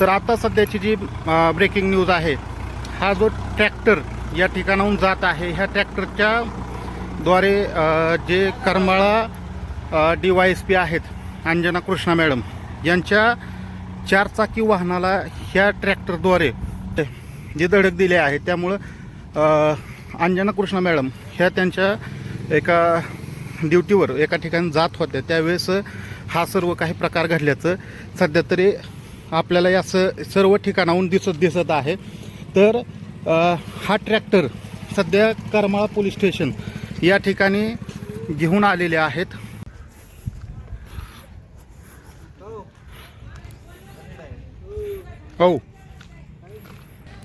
तर आता सध्याची जी ब्रेकिंग न्यूज आहे हा जो ट्रॅक्टर या ठिकाणाहून जात आहे ह्या ट्रॅक्टरच्या द्वारे जे Karmala D Y S P आहेत अंजना कृष्णा मॅडम यांच्या चारचाकी वाहनाला ह्या ट्रॅक्टरद्वारे जे धडक दिले आहे त्यामुळं अंजना कृष्णा मॅडम ह्या त्यांच्या एका ड्युटीवर एका ठिकाणी जात होत्या त्यावेळेस हा सर्व काही प्रकार घडल्याचं सध्या तरी आपल्याला या स सर्व ठिकाणाहून दिसत दिसत आहे. तर हा ट्रॅक्टर सध्या करमाळा पोलीस स्टेशन या ठिकाणी घेऊन आलेले आहेत. हो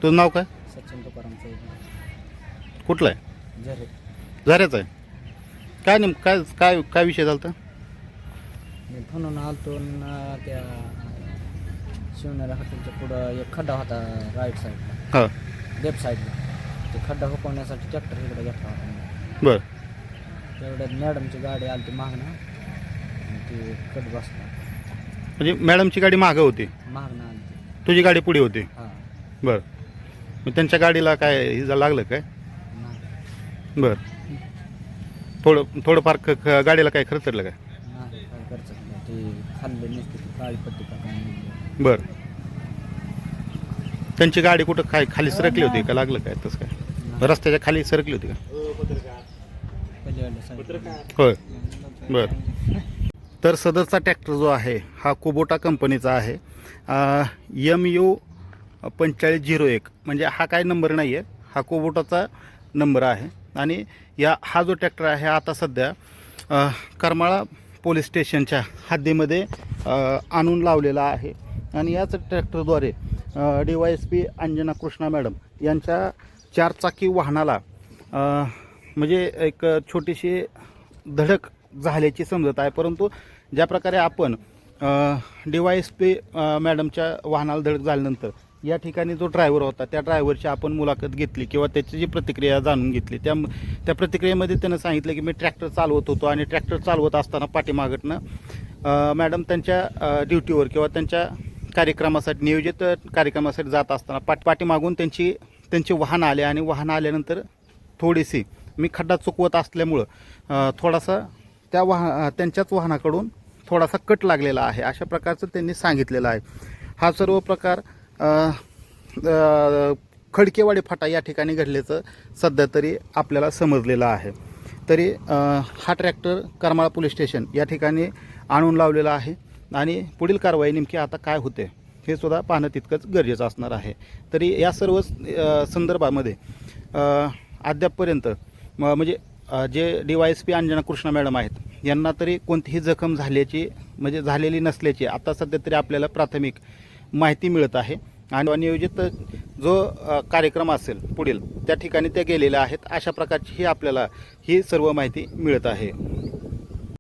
तुझं नाव काय? सचिन तुकाराम चौधरी. कुठलं आहे? झऱ्याचं आहे. काय नेम काय काय काय विषय झाला होता? मी म्हणून आलतो न त्या शिवनेरी हॉटेलच्या पुढं एक खड्डा होता राईट साईडला हां. लेफ्ट साईडला ते खड्डा हुकवण्यासाठी ट्रॅक्टर इकडे घेतला होता मी. बरं. तेवढ्यात मॅडमची गाडी आली ती मागणं आणि ती कट बसला. म्हणजे मॅडमची गाडी मागं होती? मागणं आली ती तुझी गाडी पुढे होती? हां. बरं. मग त्यांच्या गाडीला काय हे जा- लागलं काय? नाही. बरं. थोडं थोडंफार ख ख- गाडीला काय खर्चलं काय? नाही काय करत नाही. ती खाल्ली नसते ती काळी पट्टी का काय नाही. बरं. त्यांची गाडी कुठं काय खाली सरकली होती का? लागलं काय? तसं काय? रस्त्याच्या खाली सरकली होती का? होय. बरं. तर सदरचा ट्रॅक्टर जो आहे हा कुबोटा कंपनीचा आहे. एम यू पंचेचाळीस झिरो एक. म्हणजे हा काय नंबर नाही आहे हा कुबोटाचा नंबर आहे. आणि या हा जो ट्रॅक्टर आहे आता सध्या करमाळा पोलीस स्टेशनच्या हद्दीमध्ये आणून लावलेला आहे. आणि याच ट्रॅक्टरद्वारे D Y S P Anjana Krishna madam यांच्या चारचाकी वाहनाला म्हणजे एक छोटीशी धडक झाल्याची समजत आहे. परंतु ज्या प्रकारे आपण डी वाय एस पी मॅडमच्या वाहनाला धडक झाल्यानंतर या ठिकाणी जो ड्रायव्हर होता त्या ड्रायव्हरची आपण मुलाखत घेतली किंवा त्याची जी प्रतिक्रिया जाणून घेतली. त्या त्या प्रतिक्रियेमध्ये त्यानं सांगितलं की मी ट्रॅक्टर चालवत होतो आणि ट्रॅक्टर चालवत असताना पाठीमागटनं मॅडम त्यांच्या ड्युटीवर किंवा त्यांच्या कार्यक्रमासाठी नियोजित कार्यक्रमासाठी जात असताना पाठ पाठीमागून त्यांची त्यांचे वाहन आले आणि वाहन आल्यानंतर थोडीशी मी खड्डा चुकवत असल्यामुळं थोडासा त्या वाह त्यांच्याच वाहनाकडून थोडासा कट लागलेला आहे. अशा प्रकारचं त्यांनी सांगितलेलं आहे. हा सर्व प्रकार खडकेवाडी फाटा या ठिकाणी घडल्याचं सध्या तरी आपल्याला समजलेलं आहे. तरी हा ट्रॅक्टर करमाळा पोलीस स्टेशन या ठिकाणी आणून लावलेला आहे. आणि पुढील कारवाई नेमकी आता काय होते हे सुद्धा पाहणं तितकंच गरजेचं असणार आहे. तरी या सर्व संदर्भामध्ये अद्यापपर्यंत म्हणजे जे D Y S P Anjana Krishna madam आहेत यांना तरी कोणतीही जखम झाल्याची म्हणजे झालेली नसल्याची आता सध्या तरी आपल्याला प्राथमिक माहिती मिळत आहे. आणि नियोजित जो कार्यक्रम असेल पुढील त्या ठिकाणी त्या गेलेल्या आहेत अशा प्रकारची ही आपल्याला ही सर्व माहिती मिळत आहे.